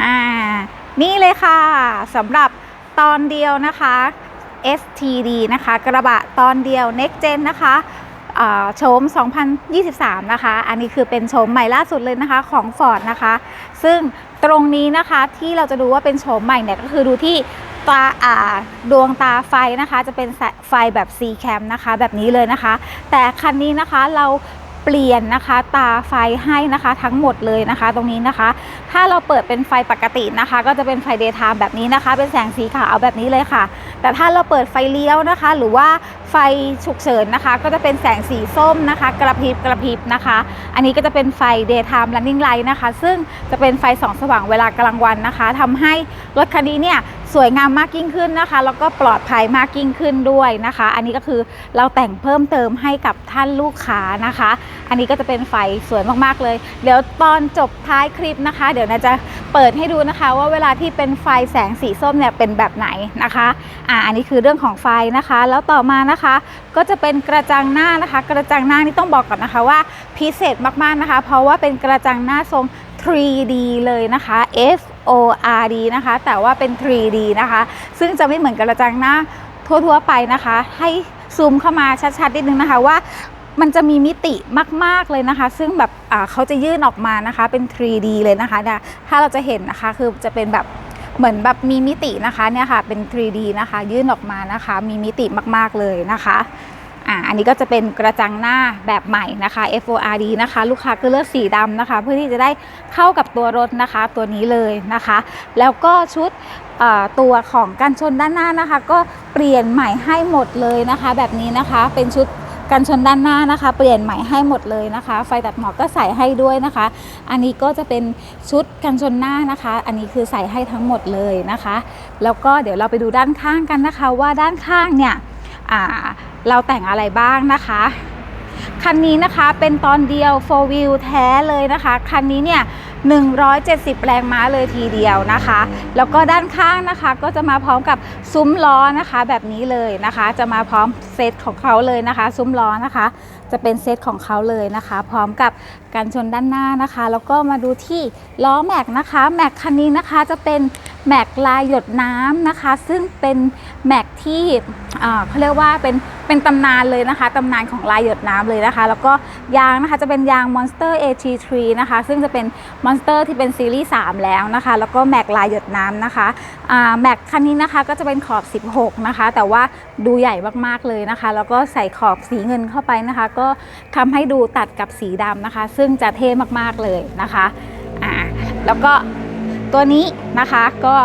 อ่านี่เลยค่ะสำหรับตอนเดียวนะคะ STD นะคะ กระบะตอนเดียว Next Gen นะคะอ่าโฉม 2023 นะคะ อันนี้คือเป็นโฉมใหม่ล่าสุดเลยนะคะของ Ford นะคะ ซึ่งตรงนี้นะคะที่เราจะดูว่าเป็นโฉมใหม่เนี่ยก็คือดูที่ตาอ่าดวงตาไฟนะคะ จะเป็นไฟแบบ C cam นะคะ แบบนี้เลยนะคะ แต่คันนี้นะคะเรา เปลี่ยนนะคะ ตาไฟให้นะคะทั้งหมดเลยนะคะ ตรงนี้นะคะ ถ้าเราเปิดเป็นไฟปกตินะคะ ก็จะเป็นไฟเดย์ไทม์แบบนี้นะคะ เป็นแสงสีขาวแบบนี้เลยค่ะ แต่ถ้าเราเปิดไฟเลี้ยวนะคะ หรือว่าไฟฉุกเฉินนะคะ ก็จะเป็นแสงสีส้มนะคะ กระพริบกระพริบนะคะ อันนี้ก็จะเป็นไฟ daytime running light นะคะ ซึ่งจะเป็นไฟส่องสว่างเวลากลางวันนะคะทำให้รถคันนี้เนี่ย สวยงามมากยิ่งขึ้นนะคะ แล้วก็ปลอดภัยมากยิ่งขึ้นด้วยนะคะ อันนี้ก็คือเราแต่งเพิ่มเติมให้กับท่านลูกค้านะคะ อันนี้ก็จะเป็นไฟสวยมากๆเลย เดี๋ยวตอนจบท้ายคลิปนะคะ เดี๋ยวนาจะเปิดให้ดูนะคะ ว่าเวลาที่เป็นไฟแสงสีส้มเนี่ยเป็นแบบไหนนะคะอ่าอันนี้คือเรื่องของไฟนะคะ แล้วต่อมานะคะ ก็จะเป็นกระจังหน้านะคะ กระจังหน้านี่ต้องบอกก่อนนะคะว่าพิเศษมากๆนะคะ เพราะว่าเป็นกระจังหน้าทรง 3D เลยนะคะ F O R D นะคะ แต่ว่าเป็น 3D นะคะ ซึ่งจะไม่เหมือนกระจังหน้าทั่วๆไปนะคะ ให้ซูมเข้ามาชัดๆนิดนึงนะคะว่ามันจะมีมิติมาก ๆ เลยนะคะ ซึ่งแบบเขาจะยื่นออกมานะคะเป็น 3D เลยนะคะเนี่ยถ้าเราจะเห็นนะคะคือจะเป็นแบบเหมือนแบบมีมิตินะคะเนี่ยค่ะเป็น 3D นะคะ ยื่นออกมานะคะ มีมิติมาก ๆ เลยนะคะ อ่าอันนี้ก็จะเป็นกระจังหน้าแบบใหม่นะคะ FORD นะคะ ลูกค้าก็เลือกสีดำนะคะ เพื่อที่จะได้เข้ากับตัวรถนะคะ ตัวนี้เลยนะคะ แล้วก็ชุดตัวของกันชนด้านหน้านะคะ ก็เปลี่ยนใหม่ให้หมดเลยนะคะ แบบนี้นะคะเป็นชุดกันชนด้านหน้านะคะ เปลี่ยนใหม่ให้หมดเลยนะคะ ไฟตัดหมอกก็ใส่ให้ด้วยนะคะ อันนี้ก็จะเป็นชุดกันชนหน้านะคะ อันนี้คือใส่ให้ทั้งหมดเลยนะคะ แล้วก็เดี๋ยวเราไปดูด้านข้างกันนะคะ ว่าด้านข้างเนี่ย เราแต่งอะไรบ้างนะคะ คันนี้นะคะเป็นตอนเดียว 4 wheel แท้เลยนะคะ คันนี้เนี่ย 170 แรงม้าเลยทีเดียวนะคะ แล้วก็ด้านข้างนะคะก็จะมาพร้อมกับซุ้มล้อนะคะแบบนี้เลยนะคะ จะมาพร้อมเซตของเขาเลยนะคะ ซุ้มล้อนะคะ จะเป็นเซตของเขาเลยนะคะ พร้อมกับการชนด้านหน้านะคะ แล้วก็มาดูที่ล้อแม็กนะคะแม็กคันนี้นะคะจะเป็นแม็กลายหยดน้ำนะคะ ซึ่งเป็นแม็กที่อ่าเขาเรียกว่าเป็นเป็นตำนานเลยนะคะตำนานของลายหยดน้ำเลยนะคะ แล้วก็ยางนะคะจะเป็นยาง Monster AT3 นะคะ ซึ่งจะเป็น Monster ที่เป็นซีรีส์3แล้วนะคะ แล้วก็แม็กลายหยดน้ำนะคะอ่าแม็กคันนี้นะคะก็จะเป็นขอบ 16 นะคะ แต่ว่าดูใหญ่มากๆเลยนะคะ แล้วก็ใส่ขอบสีเงินเข้าไปนะคะ ก็ทำให้ดูตัดกับสีดำนะคะ ซึ่งจะเท่มากๆเลยนะคะอ่าแล้วก็ตัวนี้นะคะก็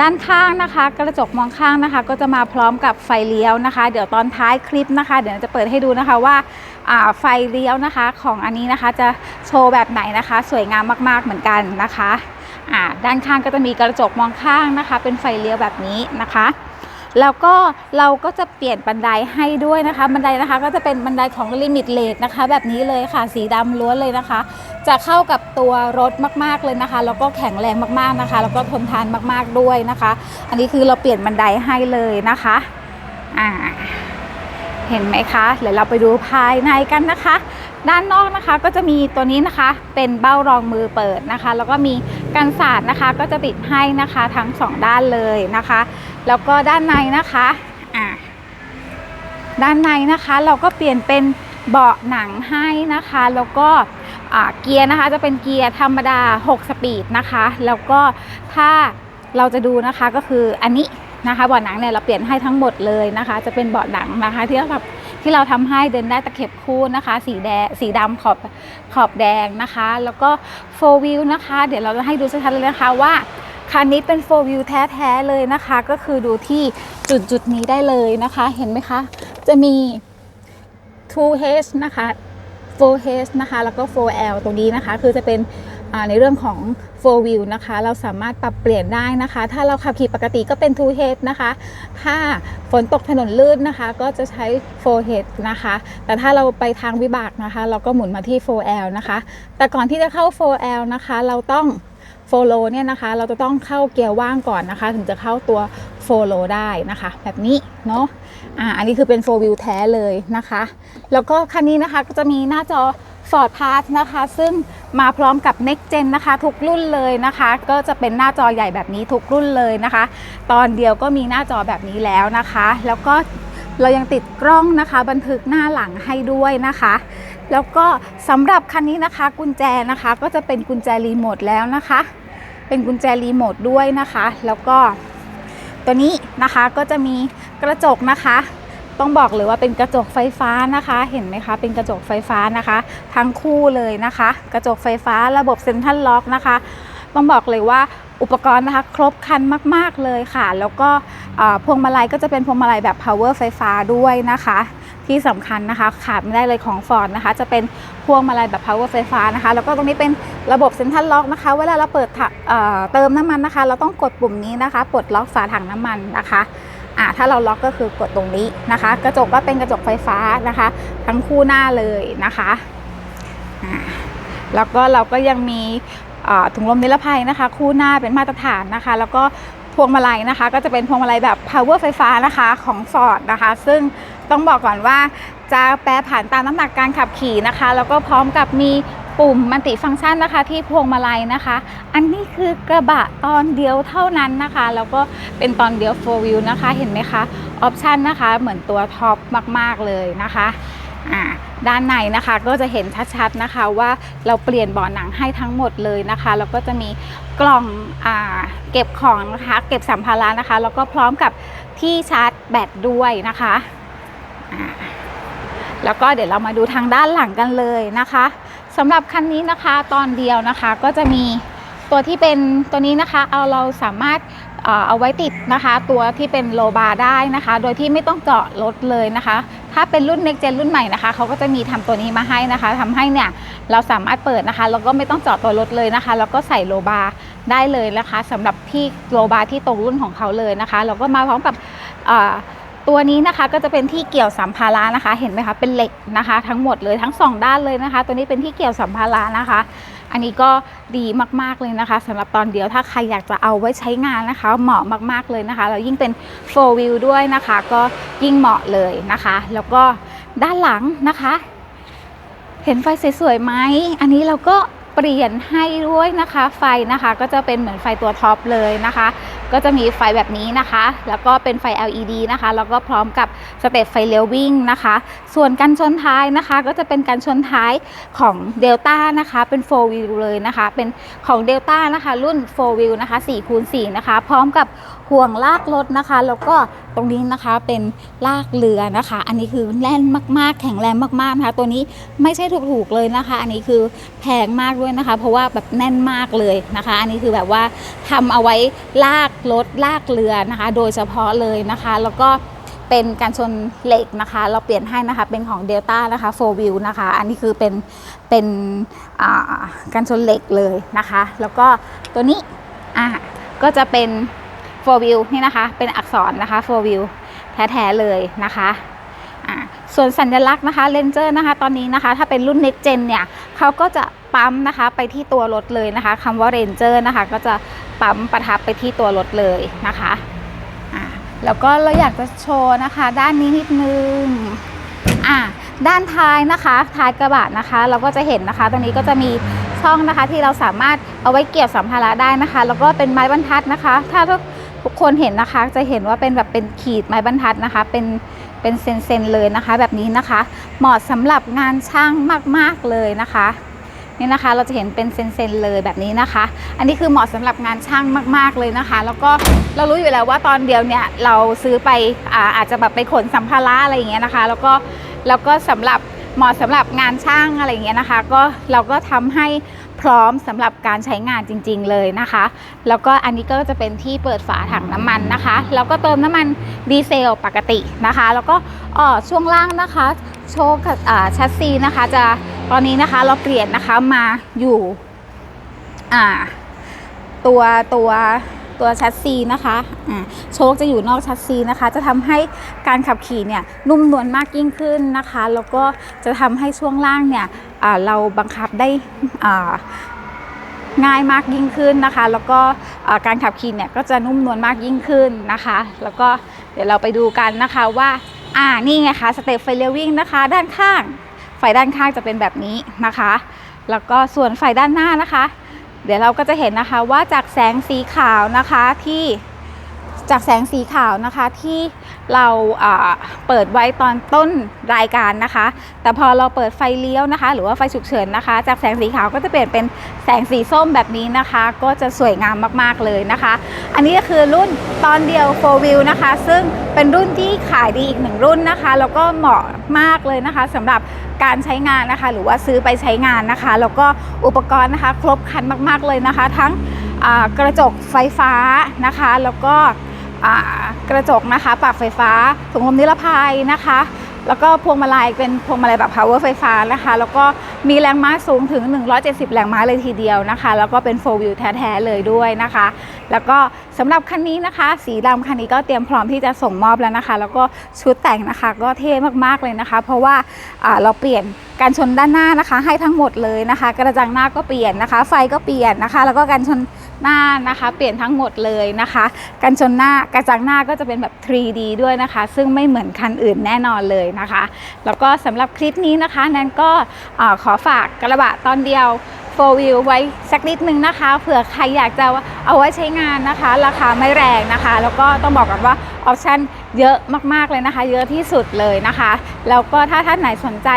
ด้านข้างนะคะ กระจกมองข้างนะคะ ก็จะมาพร้อมกับไฟเลี้ยวนะคะ เดี๋ยวตอนท้ายคลิปนะคะ เดี๋ยวจะเปิดให้ดูนะคะว่าไฟเลี้ยวนะคะของอันนี้นะคะจะโชว์แบบไหนนะคะ สวยงามมากๆเหมือนกันนะคะด้านข้างก็จะมีกระจกมองข้างนะคะ เป็นไฟเลี้ยวแบบนี้นะคะ แล้วก็เราก็จะเปลี่ยนบันไดให้ด้วยนะคะ บันไดนะคะก็จะเป็นบันไดของ Limit l a t e นะคะ แบบนี้เลยค่ะสีดำล้วนเลยนะคะ จะเข้ากับตัวรถมากๆเลยนะคะ แล้วก็แข็งแรงมากๆนะคะ แล้วก็ทนทานมากๆด้วยนะคะ อันนี้คือเราเปลี่ยนบันไดให้เลยนะคะอ่าเห็นไหมคะเดี๋ยวเราไปดูภายในกันนะคะ ด้านนอกนะคะก็จะมีตัวนี้นะคะ เป็นเบ้ารองมือเปิดนะคะ แล้วก็มีกันศาสตร์นะคะ ก็จะติดให้นะคะทั้งสองด้านเลยนะคะ แล้วก็ด้านในนะคะอ่าด้านในนะคะเราก็เปลี่ยนเป็นเบาะหนังให้นะคะ แล้วก็เกียร์นะคะจะเป็นเกียร์ธรรมดา 6 สปีดนะคะ แล้วก็ถ้าเราจะดูนะคะก็คืออันนี้นะคะเบาะหนังเนี่ยเราเปลี่ยนให้ทั้งหมดเลยนะคะ จะเป็นเบาะหนังนะคะที่เราทำที่เราทำให้เดินได้ตะเข็บคู่นะคะ สีแดงสีดำขอบขอบแดงนะคะ แล้วก็โฟวิลนะคะ เดี๋ยวเราจะให้ดูชัดๆเลยนะคะว่า คันนี้เป็น 4 view แท้ๆเลยนะคะ ก็คือดูที่จุดจุดๆนี้ได้เลยนะคะ เห็นไหมคะ จะมี 2H นะคะ 4H นะคะ แล้วก็ 4L ตรงนี้นะคะ คือจะเป็นในเรื่องของ4 view นะคะ เราสามารถปรับเปลี่ยนได้นะคะ ถ้าเราขับขี่ปกติก็เป็น 2H นะคะ ถ้าฝนตกถนนลื่นนะคะ ก็จะใช้ 4H นะคะ แต่ถ้าเราไปทางวิบากนะคะ เราก็หมุนมาที่ 4L นะคะ แต่ก่อนที่จะเข้า 4L นะคะ เราต้อง โฟโลเนี่ยนะคะ เราจะต้องเข้าเกียร์ว่างก่อนนะคะ ถึงจะเข้าตัวโฟโลได้นะคะ แบบนี้เนาะอ่าอันนี้คือเป็นโฟวิวแท้เลยนะคะ แล้วก็คันนี้นะคะก็จะมีหน้าจอ Ford Pass นะคะ ซึ่งมาพร้อมกับ Next Gen นะคะ ทุกรุ่นเลยนะคะ ก็จะเป็นหน้าจอใหญ่แบบนี้ทุกรุ่นเลยนะคะ ตอนเดียวก็มีหน้าจอแบบนี้แล้วนะคะ แล้วก็เรายังติดกล้องนะคะ บันทึกหน้าหลังให้ด้วยนะคะ แล้วก็สำหรับคันนี้นะคะ กุญแจนะคะ ก็จะเป็นกุญแจรีโมทแล้วนะคะ เป็นกุญแจรีโมทด้วยนะคะ แล้วก็ตัวนี้นะคะก็จะมีกระจกนะคะ ต้องบอกเลยว่าเป็นกระจกไฟฟ้านะคะ เห็นไหมคะ เป็นกระจกไฟฟ้านะคะ ทั้งคู่เลยนะคะ กระจกไฟฟ้าระบบเซ็นทรัลล็อกนะคะ ต้องบอกเลยว่าอุปกรณ์นะคะครบครันมาก ๆ เลยค่ะ แล้วก็พวงมาลัยก็จะเป็นพวงมาลัยแบบ power ไฟฟ้าด้วยนะคะ ที่สำคัญนะคะ ขาดไม่ได้เลยของ Ford นะคะ จะเป็นพวงมาลัยแบบ power ไฟฟ้านะคะ แล้วก็ตรงนี้เป็นระบบเซ็นทรัลล็อกนะคะ เวลาเราเปิดเเติมน้ำมันนะคะ เราต้องกดปุ่มนี้นะคะปลดล็อกฝาถังน้ำมันนะคะอ่าถ้าเราล็อกก็คือกดตรงนี้นะคะ กระจกก็เป็นกระจกไฟฟ้านะคะ ทั้งคู่หน้าเลยนะคะอ่าแล้วก็เราก็ยังมีถุงลมนิรภัยนะคะ คู่หน้าเป็นมาตรฐานนะคะ แล้วก็พวงมาลัยนะคะ ก็จะเป็นพวงมาลัยแบบ power ไฟฟ้านะคะของ Ford นะคะ ซึ่ง ต้องบอกก่อนว่า จะแปรผันตามน้ำหนักการขับขี่นะคะ แล้วก็พร้อมกับมีปุ่มมัลติฟังก์ชันนะคะที่พวงมาลัยนะคะ อันนี้คือกระบะตอนเดียวเท่านั้นนะคะ แล้วก็เป็นตอนเดียว 4 wheel นะคะ เห็นไหมคะ ออปชันนะคะ เหมือนตัวท็อปมาก ๆ เลยนะคะอ่าด้านในนะคะก็จะเห็นชัดๆนะคะว่าเราเปลี่ยนเบาะหนังให้ทั้งหมดเลยนะคะ แล้วก็จะมีกล่องอเก็บของนะคะ เก็บสัมภาระนะคะ แล้วก็พร้อมกับที่ชาร์จแบตด้วยนะคะ แล้วก็เดี๋ยวเรามาดูทางด้านหลังกันเลยนะคะสำหรับคันนี้นะคะตอนเดียวนะคะก็จะมีตัวที่เป็นตัวนี้นะคะ เอาเราสามารถเอาไว้ติดนะคะ ตัวที่เป็นโลบาร์ได้นะคะ โดยที่ไม่ต้องเจาะรถเลยนะคะ ถ้าเป็นรุ่น next gen รุ่นใหม่นะคะเขาก็จะมีทำตัวนี้มาให้นะคะทำให้เนี่ยเราสามารถเปิดนะคะแล้วก็ไม่ต้องเจาะตัวรถเลยนะคะ แล้วก็ใส่โลบาร์ได้เลยนะคะสำหรับที่โลบาร์ที่ตรงรุ่นของเขาเลยนะคะแล้วก็มาพร้อมกับ ตัวนี้นะคะก็จะเป็นที่เกี่ยวสัมภาระนะคะ เห็นไหมคะเป็นเหล็กนะคะ ทั้งหมดเลยทั้งสองด้านเลยนะคะ ตัวนี้เป็นที่เกี่ยวสัมภาระนะคะ อันนี้ก็ดีมากๆเลยนะคะสำหรับตอนเดียวถ้าใครอยากจะเอาไว้ใช้งานนะคะ เหมาะมากๆเลยนะคะแล้วยิ่งเป็น4 wheel ด้วยนะคะ ก็ยิ่งเหมาะเลยนะคะ แล้วก็ด้านหลังนะคะ เห็นไฟสวยๆไหมอันนี้เราก็เปลี่ยนให้ด้วยนะคะไฟนะคะ ก็จะเป็นเหมือนไฟตัวท็อปเลยนะคะ ก็จะมีไฟแบบนี้นะคะ แล้วก็เป็นไฟ LED นะคะ แล้วก็พร้อมกับสเตปไฟเลี้ยววิ่งนะคะ ส่วนกันชนท้ายนะคะ ก็จะเป็นการชนท้ายของ Delta นะคะ เป็น 4 wheel เลยนะคะ เป็นของ Delta นะคะ รุ่น 4 wheel นะคะ4คูณ4นะคะ พร้อมกับห่วงลากรถนะคะ แล้วก็ตรงนี้นะคะเป็นลากเรือนะคะ อันนี้คือแน่นมากๆ แข็งแรงมากๆนะคะตัวนี้ไม่ใช่ถูกๆเลยนะคะ อันนี้คือแพงมากด้วยนะคะ เพราะว่าแบบแน่นมากเลยนะคะ อันนี้คือแบบว่าทำเอาไว้ลากรถลากเรือนะคะ โดยเฉพาะเลยนะคะ แล้วก็เป็นการชนเหล็กนะคะ เราเปลี่ยนให้นะคะ เป็นของ Delta นะคะ 4 wheel นะคะ อันนี้คือเป็นเป็นการชนเหล็กเลยนะคะ แล้วก็ตัวนี้อะก็จะเป็น 4 wheel นี่นะคะ เป็นอักษรนะคะ 4 wheel แท้ ๆ เลยนะคะ ส่วนสัญลักษณ์นะคะเลนเจอร์นะคะตอนนี้นะคะ ถ้าเป็นรุ่น next gen เนี่ยเขาก็จะปั๊มนะคะไปที่ตัวรถเลยนะคะคำว่า Ranger นะคะ ก็จะปั๊มประทับไปที่ตัวรถเลยนะคะแล้วก็เราอยากจะโชว์นะคะด้านนี้นิดนึงอ่าด้านท้ายนะคะท้ายกระบะนะคะ เราก็จะเห็นนะคะ ตรงนี้ก็จะมีช่องนะคะที่เราสามารถเอาไว้เกี่ยวสัมภาระได้นะคะ แล้วก็เป็นไม้บรรทัดนะคะ ถ้าทุกคนเห็นนะคะจะเห็นว่าเป็นแบบเป็นขีดไม้บรรทัดนะคะ เป็น เป็นเซนๆเลยนะคะ แบบนี้นะคะ เหมาะสำหรับงานช่างมากๆเลยนะคะนี่นะคะเราจะเห็นเป็นเซนๆเลยแบบนี้นะคะ อันนี้คือเหมาะสำหรับงานช่างมาก ๆเลยนะคะ แล้วก็เรารู้อยู่แล้วว่าตอนเดียวเนี่ยเราซื้อไปอาอาจจะแบบไปขนสัมภาระอะไรอย่างเงี้ยนะคะ แล้วก็แล้วก็สำหรับ เหมาะสำหรับงานช่างอะไรเงี้ยนะคะ ก็เราก็ทำให้พร้อมสำหรับการใช้งานจริง ๆ เลยนะคะ แล้วก็อันนี้ก็จะเป็นที่เปิดฝาถังน้ำมันนะคะ แล้วก็เติมน้ำมันดีเซลปกตินะคะ แล้วก็อ่อช่วงล่างนะคะ โชว์กับอ่าแชสซีนะคะ จะตอนนี้นะคะเราเปลี่ยนนะคะมาอยู่อ่าตัวตัว ตัวแชสซีนะคะอ่าโชคจะอยู่นอกแชสซีนะคะ จะทำให้การขับขี่เนี่ยนุ่มนวลมากยิ่งขึ้นนะคะ แล้วก็จะทำให้ช่วงล่างเนี่ยเราบังคับได้ง่ายมากยิ่งขึ้นนะคะ แล้วก็การขับขี่เนี่ยก็จะนุ่มนวลมากยิ่งขึ้นนะคะ แล้วก็เดี๋ยวเราไปดูกันนะคะว่าอ่านี่ไงคะสเตปไฟเลี้ยววิ่งนะคะ ด้านข้าง ไฟด้านข้างจะเป็นแบบนี้นะคะ แล้วก็ส่วนไฟด้านหน้านะคะ เดี๋ยวเราก็จะเห็นนะคะว่าจากแสงสีขาวนะคะที่ จากแสงสีขาวนะคะที่เราเปิดไว้ตอนต้นรายการนะคะ แต่พอเราเปิดไฟเลี้ยวนะคะ หรือว่าไฟฉุกเฉินนะคะ จากแสงสีขาวก็จะเปลี่ยนเป็นแสงสีส้มแบบนี้นะคะ ก็จะสวยงามมากๆเลยนะคะ อันนี้ก็คือรุ่นตอนเดียว4 wheel นะคะ ซึ่งเป็นรุ่นที่ขายดีอีกหนึ่งรุ่นนะคะ แล้วก็เหมาะมากเลยนะคะสำหรับการใช้งานนะคะ หรือว่าซื้อไปใช้งานนะคะ แล้วก็อุปกรณ์นะคะ ครบครันมาก ๆเลยนะคะ ทั้งกระจกไฟฟ้านะคะ แล้วก็ กระจกนะคะ ปรับไฟฟ้าถุงลมนิรภัยนะคะ แล้วก็พวงมาลัยเป็นพวงมาลัยแบบ power ไฟฟ้านะคะ แล้วก็มีแรงม้าสูงถึง 170 แรงม้าเลยทีเดียวนะคะ แล้วก็เป็น 4 wheel แท้ๆเลยด้วยนะคะ แล้วก็สำหรับคันนี้นะคะ สีดำคันนี้ก็เตรียมพร้อมที่จะส่งมอบแล้วนะคะ แล้วก็ชุดแต่งนะคะ ก็เท่มากๆเลยนะคะ เพราะว่าอ่าเราเปลี่ยนการชนด้านหน้านะคะ ให้ทั้งหมดเลยนะคะ กระจังหน้าก็เปลี่ยนนะคะ ไฟก็เปลี่ยนนะคะ แล้วก็การชน หน้านะคะ เปลี่ยนทั้งหมดเลยนะคะ กันชนหน้ากระจังหน้าก็จะเป็นแบบ 3D ด้วยนะคะ ซึ่งไม่เหมือนคันอื่นแน่นอนเลยนะคะ แล้วก็สำหรับคลิปนี้นะคะแนนก็ขอฝากกระบะตอนเดียว4 wheel ไว้สักนิดนึงนะคะเผื่อใครอยากจะเอาไว้ใช้งานนะคะ ราคาไม่แรงนะคะ แล้วก็ต้องบอกก่อนว่าออปชันเยอะมากๆเลยนะคะ เยอะที่สุดเลยนะคะ แล้วก็ถ้าท่านไหนสนใจ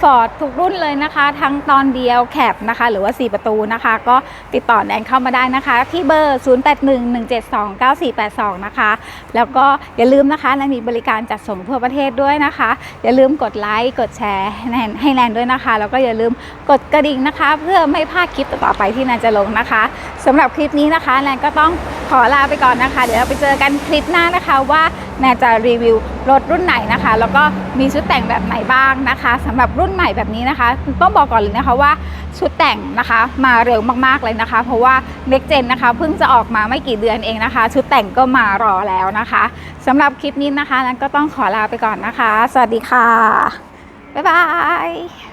Ford ทุกรุ่นเลยนะคะ ทั้งตอนเดียวแคบนะคะ หรือว่า 4 ประตูนะคะ ก็ติดต่อแนนเข้ามาได้นะคะ ที่เบอร์ 0811729482 นะคะ แล้วก็อย่าลืมนะคะแนนมีบริการจัดส่งทั่วประเทศด้วยนะคะ อย่าลืมกดไลค์กดแชร์ให้แนนให้แนนด้วยนะคะ แล้วก็อย่าลืมกดกระดิ่งนะคะ เพื่อไม่พลาดคลิปต่อไปที่แนนจะลงนะคะสำหรับคลิปนี้นะคะแนนก็ต้องขอลาไปก่อนนะคะ เดี๋ยวเราไปเจอกันคลิปหน้านะคะว่าแนนจะรีวิวรถรุ่นไหนนะคะ แล้วก็มีชุดแต่งแบบไหนบ้างนะคะสำหรับรุ่นใหม่แบบนี้นะคะ ต้องบอกก่อนเลยนะคะว่าชุดแต่งนะคะมาเร็วมากๆเลยนะคะ เพราะว่า Next Gen นะคะเพิ่งจะออกมาไม่กี่เดือนเองนะคะ ชุดแต่งก็มารอแล้วนะคะสำหรับคลิปนี้นะคะนั้นก็ต้องขอลาไปก่อนนะคะ สวัสดีค่ะบ๊ายบาย